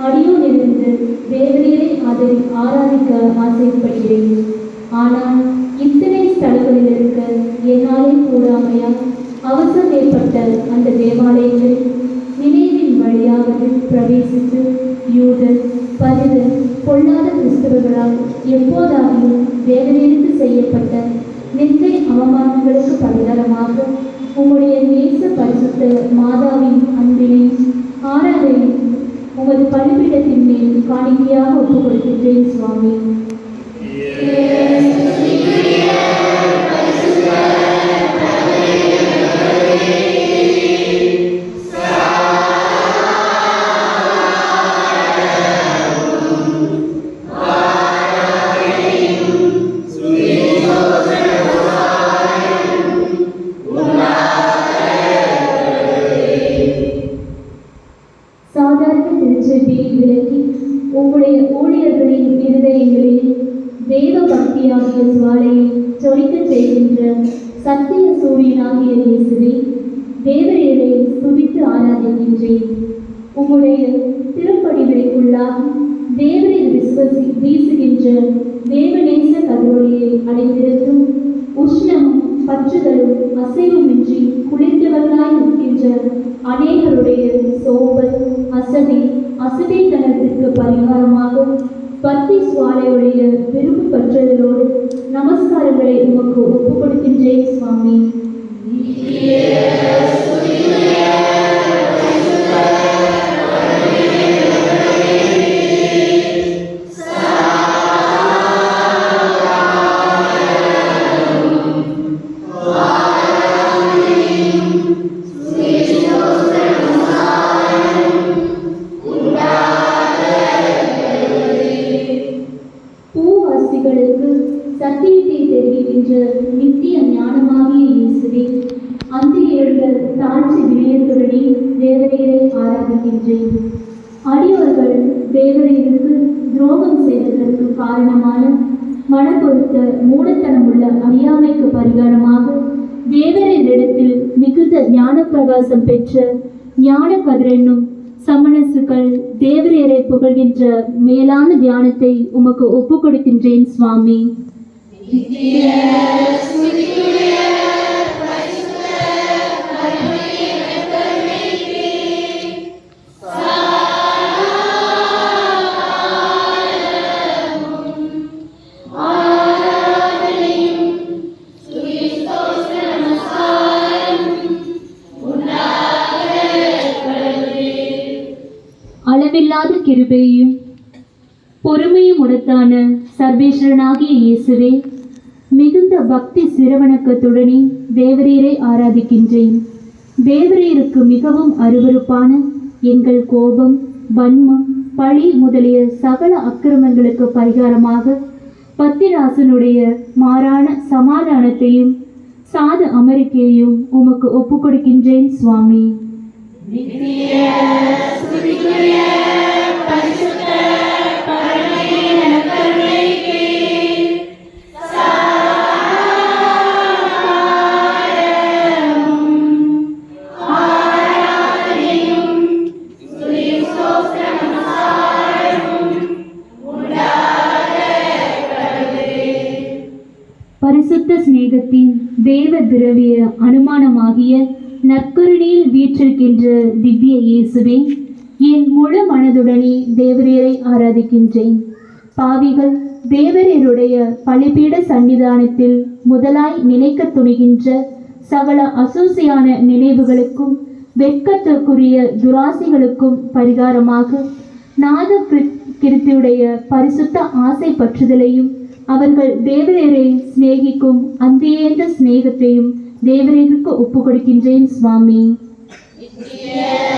அடியோனிலிருந்து தேவரீரை அதை ஆராதிக்க ஆசைப்படுகிறேன் ஆனால் இத்தனை ஸ்தலங்களில் இருக்க என்னாலே கூடாமையா அவசரம் ஏற்பட்ட அந்த தேவாலயங்கள் நினைவின் வழியாக பிரவேசித்து யூதர் பரிதர் பொல்லாத கிறிஸ்தவர்களால் எப்போதாகிலும் தேவனேருக்கு செய்யப்பட்ட நிந்தை அவமானங்களுக்கு பரிகாரமாக உங்களுடைய நேச பரிசுத்த மாதாவின் உமது பலிபீடத்தின் மேல் காணிக்கையாக ஒப்புக் கொடுக்கின்றேன் சுவாமி. சாதாரண திருச்செவியை விலக்கி உம்முடைய ஊழியர்களின் இருதயங்களில் தேவ பக்தியாகிய சுவாலையை ஜொலிக்கச் செய்கின்ற சத்திய சூரியனாகிய இயேசுவை தேவரீரை துதித்து ஆராதிக்கின்றேன். உம்முடைய திருப்படிகளுக்குள்ளாக தேவரில் விசுவசி வீசுகின்ற தேவநேச கதோலியை அடைந்திருக்கும் உஷ்ணமும் பற்றுதலும் அசைவுமின்றி குளிர்ந்தவர்களாய் நிற்கின்ற அநேகருடைய சோபல் அசதி அசதித்தனத்திற்கு பரிகாரமாக பக்தி சுவாலையுடைய விருப்பு பற்றுதலோடு நமஸ்காரங்களை உமக்கு ஒப்புக் கொடுக்கின்றேன் சுவாமி. தெரிவிக்கின்ற நித்திய ஞானமாகிய இயேசுவே அந்த தாழ்ச்சி வினயத்துடனே ஆராதிக்கின்றேன். அடியவர்கள் துரோகம் செய்ததற்கு காரணமான மனப்பொருத்த அறியாமைக்கு பரிகாரமாக மிகுந்த ஞான பிரகாசம் பெற்ற ஞான கதிரென்னும் சமணசுகள் புகழ்கின்ற மேலான தியானத்தை உமக்கு ஒப்புக் கொடுக்கின்றேன் சுவாமி. அளவில்லாத கிருபையும் பொறுமையும் உடத்தான சர்வேஸ்வரனாகிய இயேசுவே மிகுந்த பக்தி சிரவணக்கத்துடனே தேவரீரை ஆராதிக்கின்றேன். தேவரீருக்கு மிகவும் அருவருப்பான எங்கள் கோபம் வன்மம் பழி முதலிய சகல அக்கிரமங்களுக்கு பரிகாரமாக பத்திராசனுடைய மாறான சமாதானத்தையும் சாத அமெரிக்கையையும் உமக்கு ஒப்புக் கொடுக்கின்றேன் சுவாமி சிநேகத்தின் தேவ திரவிய அனுமானமாகிய நற்கருணையில் வீற்றிருக்கின்ற திவ்ய இயேசுவே என் முழு மனதுடனே தேவரீரை ஆராதிக்கின்றேன். பாவிகள் தேவரீருடைய பலிபீட சன்னிதானத்தில் முதலாய் நினைக்க துணிகின்ற சகல அசூசியான நினைவுகளுக்கும் வெட்கத்திற்குரிய துராசிகளுக்கும் பரிகாரமாக நாத கிருத்தியுடைய பரிசுத்த ஆசை பற்றுதலையும் அவர்கள் தேவரேரை சிநேகிக்கும் அந்தியேந்த சிநேகத்தையும் தேவரேருக்கு ஒப்பு கொடுக்கின்றேன் சுவாமி.